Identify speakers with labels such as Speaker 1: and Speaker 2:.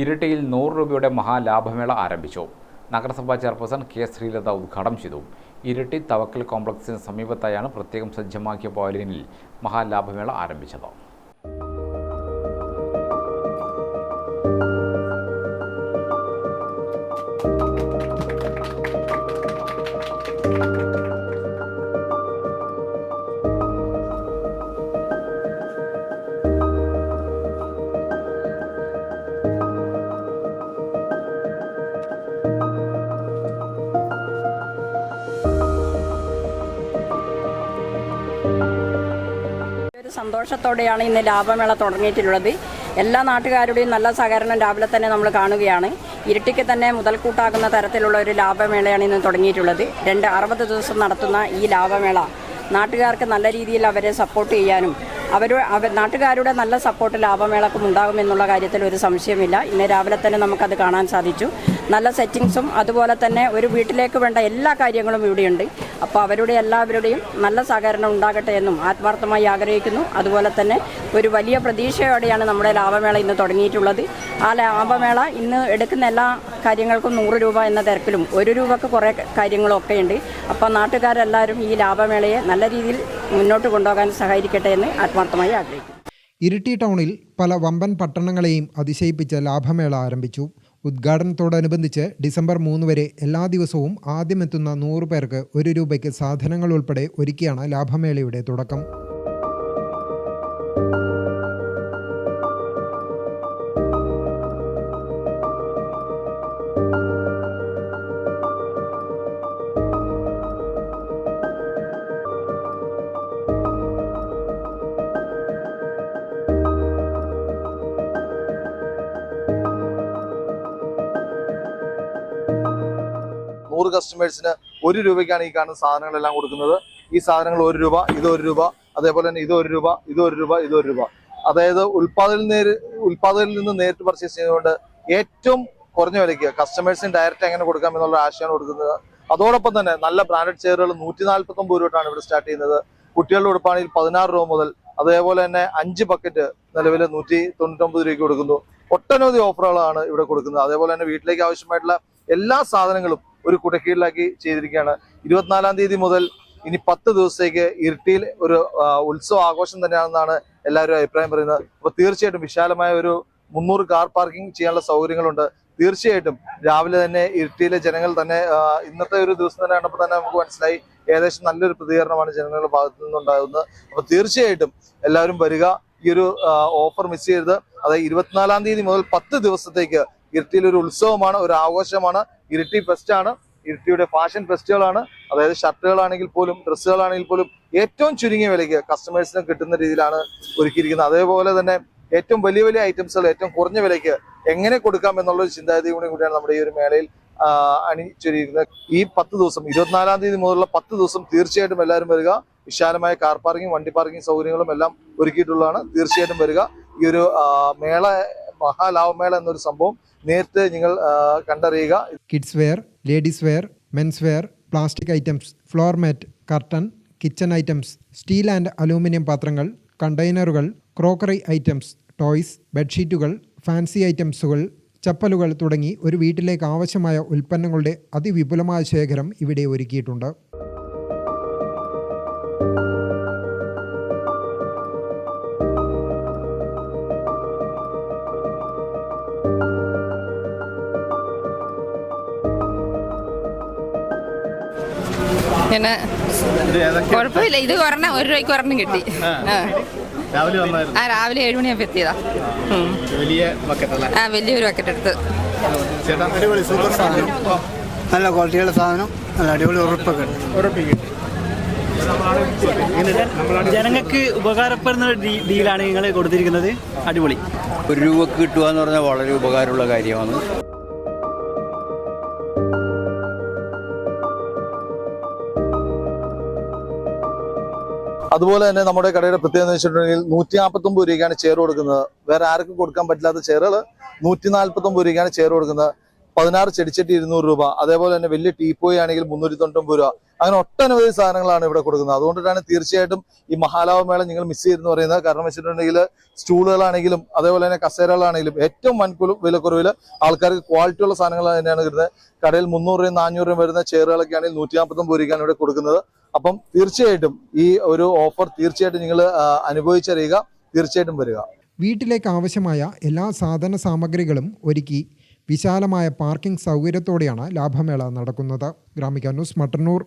Speaker 1: ഇരിട്ടിയിൽ നൂറ് രൂപയുടെ മഹാലാഭമേള ആരംഭിച്ചു. നഗരസഭാ ചെയർപേഴ്സൺ കെ ശ്രീലത ഉദ്ഘാടനം ചെയ്തു. ഇരട്ടി തവക്കൽ കോംപ്ലക്സിന് സമീപത്തായാണ് പ്രത്യേകം സജ്ജമാക്കിയ പവലിയനിൽ മഹാലാഭമേള ആരംഭിച്ചത്.
Speaker 2: ഒരു സന്തോഷത്തോടെയാണ് ഇന്ന് ലാഭമേള തുടങ്ങിയിട്ടുള്ളത്. എല്ലാ നാട്ടുകാരുടെയും നല്ല സഹകരണം രാവിലെ തന്നെ നമ്മൾ കാണുകയാണ്. ഇരട്ടിക്ക് തന്നെ മുതൽക്കൂട്ടാകുന്ന തരത്തിലുള്ള ഒരു ലാഭമേളയാണ് ഇന്ന് തുടങ്ങിയിട്ടുള്ളത്. രണ്ട് അറുപത് ദിവസം നടത്തുന്ന ഈ ലാഭമേള നാട്ടുകാർക്ക് നല്ല രീതിയിൽ അവരെ സപ്പോർട്ട് ചെയ്യാനും അവർ നാട്ടുകാരുടെ നല്ല സപ്പോർട്ട് ലാഭമേളക്കും ഉണ്ടാകുമെന്നുള്ള കാര്യത്തിൽ ഒരു സംശയമില്ല. ഇന്ന് രാവിലെ തന്നെ നമുക്കത് കാണാൻ സാധിച്ചു. നല്ല സെറ്റിങ്സും അതുപോലെ തന്നെ ഒരു വീട്ടിലേക്ക് വേണ്ട എല്ലാ കാര്യങ്ങളും ഇവിടെയുണ്ട്. അപ്പോൾ അവരുടെ എല്ലാവരുടെയും നല്ല സഹകരണം ഉണ്ടാകട്ടെ എന്നും ആത്മാർത്ഥമായി ആഗ്രഹിക്കുന്നു. അതുപോലെ തന്നെ ഒരു വലിയ പ്രതീക്ഷയോടെയാണ് നമ്മുടെ ലാഭമേള ഇന്ന് തുടങ്ങിയിട്ടുള്ളത്. ആ ലാഭമേള ഇന്ന് എടുക്കുന്ന എല്ലാ കാര്യങ്ങൾക്കും നൂറ് രൂപ എന്ന തിരക്കിലും ഒരു രൂപക്ക് കുറേ കാര്യങ്ങളൊക്കെ ഉണ്ട് അപ്പോൾ നാട്ടുകാരെല്ലാവരും ഈ ലാഭമേളയെ നല്ല രീതിയിൽ മുന്നോട്ട് കൊണ്ടുപോകാൻ സഹായിക്കട്ടെ എന്ന് ആത്മാർത്ഥമായി ആഗ്രഹിക്കുന്നു.
Speaker 3: ഇരിട്ടി ടൗണിൽ പല വമ്പൻ പട്ടണങ്ങളെയും അതിശയിപ്പിച്ച ലാഭമേള ആരംഭിച്ചു. ഉദ്ഘാടനത്തോടനുബന്ധിച്ച് ഡിസംബർ മൂന്ന് വരെ എല്ലാ ദിവസവും ആദ്യമെത്തുന്ന നൂറ് പേർക്ക് ഒരു രൂപയ്ക്ക് സാധനങ്ങൾ ഉൾപ്പെടെ ഒരുക്കിയാണ് ലാഭമേളയുടെ തുടക്കം.
Speaker 4: നൂറ് കസ്റ്റമേഴ്സിന് ഒരു രൂപയ്ക്കാണ് ഈ കാണുന്ന സാധനങ്ങളെല്ലാം കൊടുക്കുന്നത്. ഈ സാധനങ്ങൾ ഒരു രൂപ ഇത് ഒരു രൂപ അതേപോലെ തന്നെ ഇത് ഒരു രൂപ ഇത് ഒരു രൂപ ഇത് ഒരു രൂപ. അതായത് ഉൽപാദന നേര് ഉൽപാദകരിൽ നിന്ന് നേരിട്ട് പർച്ചേസ് ചെയ്തുകൊണ്ട് ഏറ്റവും കുറഞ്ഞ വിലയ്ക്ക് കസ്റ്റമേഴ്സിന് ഡയറക്റ്റ് എങ്ങനെ കൊടുക്കാം എന്നുള്ള ആശയമാണ് കൊടുക്കുന്നത്. അതോടൊപ്പം തന്നെ നല്ല ബ്രാൻഡഡ് ചെയറുകൾ നൂറ്റി നാൽപ്പത്തി ഒമ്പത് രൂപ ഇവിടെ സ്റ്റാർട്ട് ചെയ്യുന്നത്. കുട്ടികളുടെ ഉടുപ്പാണെങ്കിൽ പതിനാറ് രൂപ മുതൽ അതേപോലെ തന്നെ അഞ്ച് ബക്കറ്റ് നിലവിൽ നൂറ്റി തൊണ്ണൂറ്റൊമ്പത് രൂപയ്ക്ക് കൊടുക്കുന്നു. ഒട്ടനവധി ഓഫറുകളാണ് ഇവിടെ കൊടുക്കുന്നത്. അതേപോലെ തന്നെ വീട്ടിലേക്ക് ആവശ്യമായിട്ടുള്ള എല്ലാ സാധനങ്ങളും ഒരു കുടക്കീഴിലാക്കി ചെയ്തിരിക്കുകയാണ്. ഇരുപത്തിനാലാം തീയതി മുതൽ ഇനി പത്ത് ദിവസത്തേക്ക് ഇരിട്ടിയിൽ ഒരു ഉത്സവ ആഘോഷം തന്നെയാണെന്നാണ് എല്ലാവരും അഭിപ്രായം പറയുന്നത്. അപ്പൊ തീർച്ചയായിട്ടും വിശാലമായ ഒരു മുന്നൂറ് കാർ പാർക്കിംഗ് ചെയ്യാനുള്ള സൗകര്യങ്ങളുണ്ട്. തീർച്ചയായിട്ടും രാവിലെ തന്നെ ഇരിട്ടിയിലെ ജനങ്ങൾ തന്നെ ഇന്നത്തെ ഒരു ദിവസം തന്നെ കണ്ടപ്പോൾ തന്നെ നമുക്ക് മനസ്സിലായി. ഏകദേശം നല്ലൊരു പ്രതികരണമാണ് ജനങ്ങളുടെ ഭാഗത്തു നിന്നുണ്ടാകുന്നത്. അപ്പൊ തീർച്ചയായിട്ടും എല്ലാവരും വരിക. ഈ ഒരു ഓഫർ മിസ് ചെയ്യരുത്. അതായത് ഇരുപത്തിനാലാം തീയതി മുതൽ പത്ത് ദിവസത്തേക്ക് ഇരിട്ടിയിൽ ഒരു ഉത്സവമാണ് ഒരു ആഘോഷമാണ്. ഇരിട്ടി ഫെസ്റ്റ് ആണ്. ഇരിട്ടിയുടെ ഫാഷൻ ഫെസ്റ്റുകളാണ് അതായത് ഷർട്ടുകളാണെങ്കിൽ പോലും ഡ്രസ്സുകളാണെങ്കിൽ പോലും ഏറ്റവും ചുരുങ്ങിയ വിലയ്ക്ക് കസ്റ്റമേഴ്സിന് കിട്ടുന്ന രീതിയിലാണ് ഒരുക്കിയിരിക്കുന്നത്. അതേപോലെ തന്നെ ഏറ്റവും വലിയ വലിയ ഐറ്റംസുകൾ ഏറ്റവും കുറഞ്ഞ വിലയ്ക്ക് എങ്ങനെ കൊടുക്കാം എന്നുള്ള ഒരു കൂടിയാണ് നമ്മുടെ ഈ ഒരു മേളയിൽ അണിച്ചൊരിയിരിക്കുന്നത് ഈ പത്ത് ദിവസം ഇരുപത്തിനാലാം തീയതി മുതലുള്ള പത്ത് ദിവസം തീർച്ചയായിട്ടും എല്ലാവരും വരിക. വിശാലമായ കാർ പാർക്കിംഗ് വണ്ടി പാർക്കിംഗ് സൗകര്യങ്ങളും എല്ലാം ഒരുക്കിയിട്ടുള്ളതാണ്. തീർച്ചയായിട്ടും വരിക. ഈ ഒരു മേള മഹാലാഭമേള എന്നൊരു സംഭവം നേരിട്ട് നിങ്ങൾ കണ്ടറിയുക.
Speaker 3: Kids wear ladies wear men's wear plastic items floor mat curtain kitchen items steel and aluminium പാത്രങ്ങൾ കണ്ടെയ്നറുകൾ ക്രോക്കറി ഐറ്റംസ് ടോയ്സ് ബെഡ്ഷീറ്റുകൾ ഫാൻസി ഐറ്റംസുകൾ ചപ്പലുകൾ തുടങ്ങി ഒരു വീട്ടിലേക്ക് ആവശ്യമായ ഉൽപ്പന്നങ്ങളുടെ അതിവിപുലമായ ശേഖരം ഇവിടെ ഒരുക്കിയിട്ടുണ്ട്.
Speaker 5: പിന്നെ കുഴപ്പമില്ല. ഇത് ഒരെണ്ണം ഒരു രൂപയ്ക്ക് ഒരെണ്ണം കിട്ടി. ആ.
Speaker 6: രാവിലെ വന്നായിരുന്നു.
Speaker 5: ആ രാവിലെ ഏഴ് മണിയാകുമ്പോൾ എത്തിയതാ. ആ. വലിയൊരു ബക്കറ്റ് എടുത്ത്.
Speaker 7: നല്ല ക്വാളിറ്റിയുള്ള സാധനം. നല്ല അടിപൊളി ഉറപ്പൊക്കെ
Speaker 8: ജനങ്ങൾക്ക് ഉപകാരപ്പെടുന്ന ഡീലാണ് നിങ്ങൾ കൊടുത്തിരിക്കുന്നത്. അടിപൊളി.
Speaker 9: ഒരു രൂപക്ക് കിട്ടുക എന്ന് പറഞ്ഞാൽ വളരെ ഉപകാരമുള്ള കാര്യമാണ്.
Speaker 4: അതുപോലെ തന്നെ നമ്മുടെ കടയുടെ പ്രത്യേകത എന്ന് വെച്ചിട്ടുണ്ടെങ്കിൽ നൂറ്റി നാൽപ്പത്തൊമ്പത് രൂപയ്ക്കാണ് ചെയർ കൊടുക്കുന്നത്. വേറെ ആർക്കും കൊടുക്കാൻ പറ്റില്ലാത്ത ചെയറുകൾ നൂറ്റി നാൽപ്പത്തൊമ്പത് രൂപയ്ക്കാണ് ചെയർ കൊടുക്കുന്നത്. പതിനാറ് ചെടിച്ചട്ടി ഇരുന്നൂറ് രൂപ അതേപോലെ തന്നെ വലിയ ടീപ്പോയി ആണെങ്കിൽ മുന്നൂറ്റി തൊണ്ണൂറ്റൊമ്പത് രൂപ. അങ്ങനെ ഒട്ടനവധി സാധനങ്ങളാണ് ഇവിടെ കൊടുക്കുന്നത്. അതുകൊണ്ടിട്ടാണ് തീർച്ചയായിട്ടും ഈ മഹാലാവ മേള നിങ്ങൾ മിസ് ചെയ്തെന്ന് പറയുന്നത്. കാരണം വെച്ചിട്ടുണ്ടെങ്കിൽ സ്റ്റൂളുകളാണെങ്കിലും അതേപോലെ തന്നെ കസേരകളാണെങ്കിലും ഏറ്റവും വൻകുല വിലക്കുറവിൽ ആൾക്കാർക്ക് ക്വാളിറ്റി ഉള്ള സാധനങ്ങൾ തന്നെയാണ് കിട്ടുന്നത്. കടയിൽ മുന്നൂറ് രൂപയും നാനൂറ് രൂപയും വരുന്ന ചെയറുകളൊക്കെ ആണെങ്കിൽ നൂറ്റി നാൽപ്പത്തൊമ്പത് രൂപയ്ക്കാണ് ഇവിടെ കൊടുക്കുന്നത്. അപ്പം തീർച്ചയായിട്ടും ഈ ഒരു ഓഫർ തീർച്ചയായിട്ടും നിങ്ങൾ അനുഭവിച്ചറിയുക. തീർച്ചയായിട്ടും വരിക.
Speaker 3: വീട്ടിലേക്ക് ആവശ്യമായ എല്ലാ സാധന സാമഗ്രികളും ഒരുക്കി വിശാലമായ പാർക്കിംഗ് സൗകര്യത്തോടെയാണ് ലാഭമേള നടക്കുന്നത്. ഗ്രാമിക ന്യൂസ് മട്ടന്നൂർ.